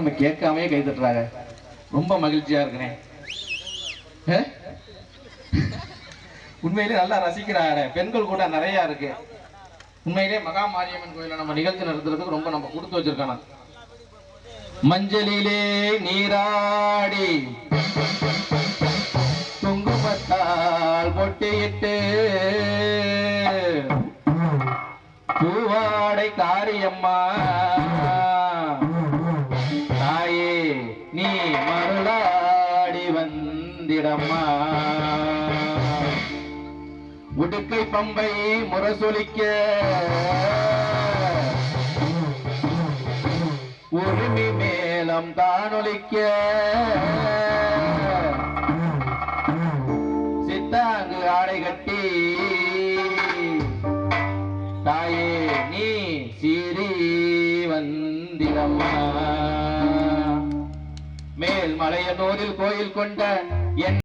நம்ம கேட்காமே கை தட்டுறாங்க. ரொம்ப மகிழ்ச்சியா இருக்குனே. உண்மையிலே நல்லா ரசிக்கிறாங்க பெண்கள் கூட நிறைய இருக்கு. உண்மையிலே மகா மாரியம்மன் கோயில நம்ம நிகழ்ச்சி நடத்துறதுக்கு ரொம்ப நம்ம கொடுத்து வச்சிருக்கோம் மஞ்சளிலே நீராடி குங்குமத்தால் பொட்டியிட்டு பூவாடை காரியம்மா. நீ மருளாடி வந்திடம்மா. உடுக்கை பம்பை முரசொலிக்க. உரிமை மேலம் தானொலிக்க சித்தாங்கு ஆடை கட்டி. தாயே நீ சிறி வந்திடம்மா. மலையனூரில் கோயில் கொண்ட என்